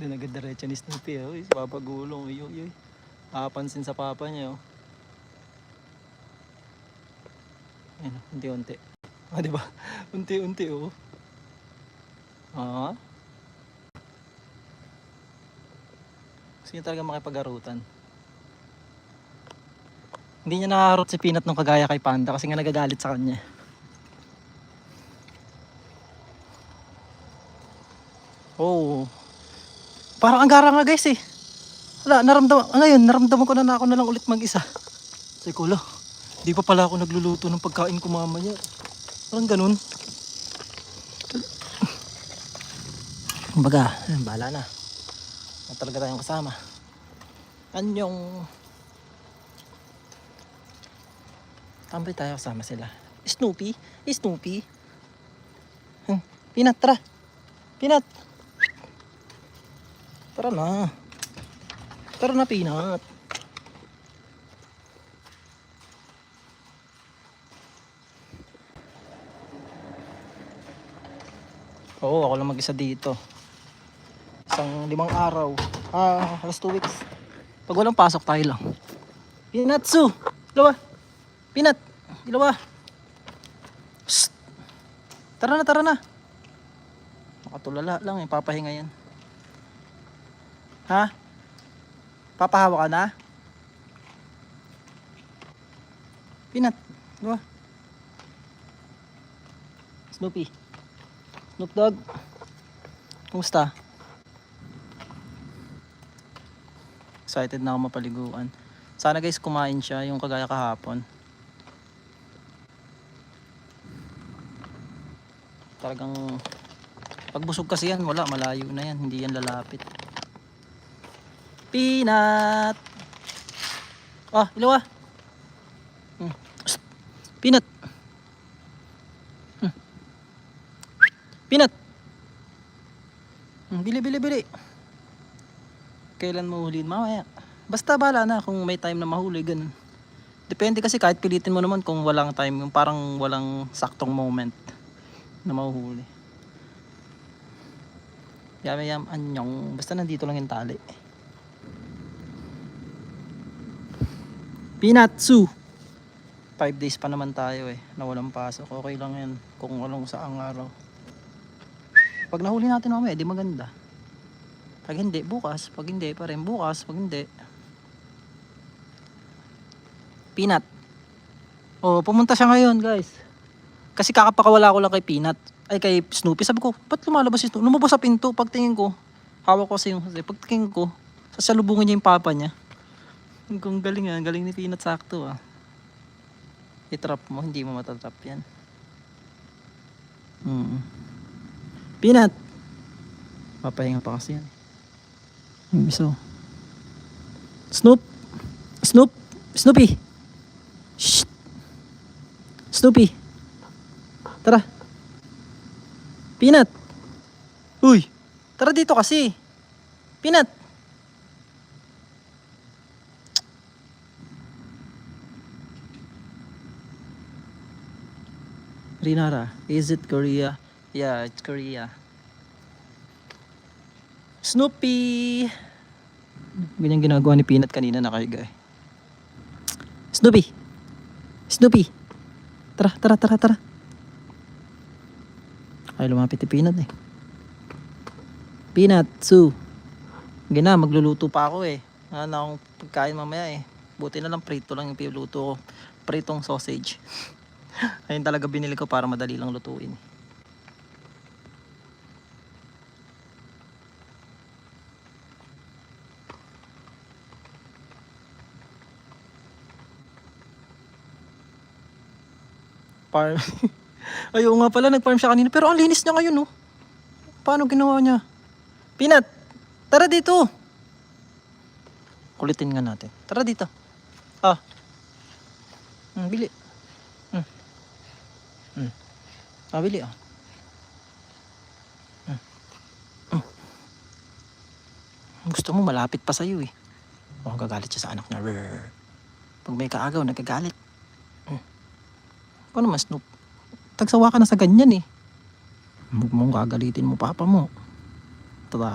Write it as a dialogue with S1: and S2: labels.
S1: Doon agad diretso ni Snoopy. Oh. Si Papa Gulong. Uy, uy, uy. Nakapansin sa papa niya. Oh. Ayun, oh, unti-unti. Ah, di ba? Unti-unti, oh. Ah. Gusto niya talaga makipag-arutan. Hindi niya nakaharot si Peanut nung kagaya kay Panda kasi nga nagagalit sa kanya. Oh. Parang ang gara nga guys eh. Wala, naramdaman, ngayon, naramdaman ko na na ako na lang ulit mag-isa. Sabi ko, "Ala, di pa pala ako nagluluto ng pagkain ko mamaya. Parang ganun. Kumbaga, bahala na. Na talaga tayong kasama. Anyong... Tambay tayo kasama sila. Snoopy? Snoopy? Hmm. Pinat, tara. Pinat. Tara na. Tara na, Pinat. Oo, ako lang mag-isa dito. Isang limang araw. Ah, last two weeks. Pag walang pasok tayo lang. Pinatsu! Dalawa! Pinat! Dalawa! Psst! Tara na, tara na! Makatulala lang eh, papahinga yan. Ha? Papahawa ka na? Pinat! Dalawa! Snoopy! Snoop Dogg! Kumusta? Excited na ako mapaliguan. Sana guys kumain siya yung kagaya kahapon. Talagang pagbusog kasi yan, wala, malayo na yan, hindi yan lalapit. Peanut! Ah, ilawa! Hmm. Psst. Peanut! Hmm. Peanut! Hmm, bili, bili, bili! Kailan mahuliin? Mamaya. Basta bala na kung may time na mahuli, ganun. Depende kasi kahit pilitin mo naman kung walang time, yung parang walang saktong moment na mahuhuli. Yami yam anyong, basta nandito lang yung tali. Pinatsu! 5 days pa naman tayo eh, na walang pasok. Okay lang yan kung walang saang araw. Pag nahuli natin mamaya, di maganda. Pag hindi, bukas. Pag hindi, pa rin bukas. Pag hindi. Peanut. Oh, pumunta siya ngayon, guys. Kasi kakapakawala ko lang kay Peanut. Ay, kay Snoopy. Sabi ko, ba't lumalabas si Snoopy? Lumabas sa pinto. Pagtingin ko, hawak ko kasi yung Pagtingin ko, sasalubungin niya yung papa niya. Kung galing yan, galing ni Peanut sakto ah. I-trap mo, hindi mo matatrap yan. Hmm. Peanut! Papahinga pa kasi yan. Yung isa. Snoop! Snoop! Snoopy! Shh! Snoopy! Tara! Peanut! Uy! Tara dito kasi! Peanut! Rinara, is it Korea? Yeah, it's Korea. Snoopy! Ganyan ginagawa ni Peanut kanina nakahiga eh. Snoopy! Snoopy! Tara, tara, tara, tara. Ay, lumapit ni Peanut eh. Peanut, Sue. Gina, magluluto pa ako eh. Ano na akong pagkain mamaya eh. Buti na lang prito lang yung piluto ko. Pritong sausage. Ayun talaga binili ko para madali lang lutuin. Farm. Ayaw nga pala, nag-farm siya kanina. Pero ang linis niya ngayon, no? Paano ginawa niya? Peanut, tara dito. Kulitin nga natin. Tara dito. Ah. Hmm, bili. Hmm. Hmm. Ah. Hmm. Gusto mo malapit pa sa'yo eh. Oh, gagalit siya sa anak niya. Rrrr. Pag may kaagaw, nagagalit. Ano naman, Snoop? Tagsawa ka na sa ganyan eh. Huwag mong gagalitin mo papa mo.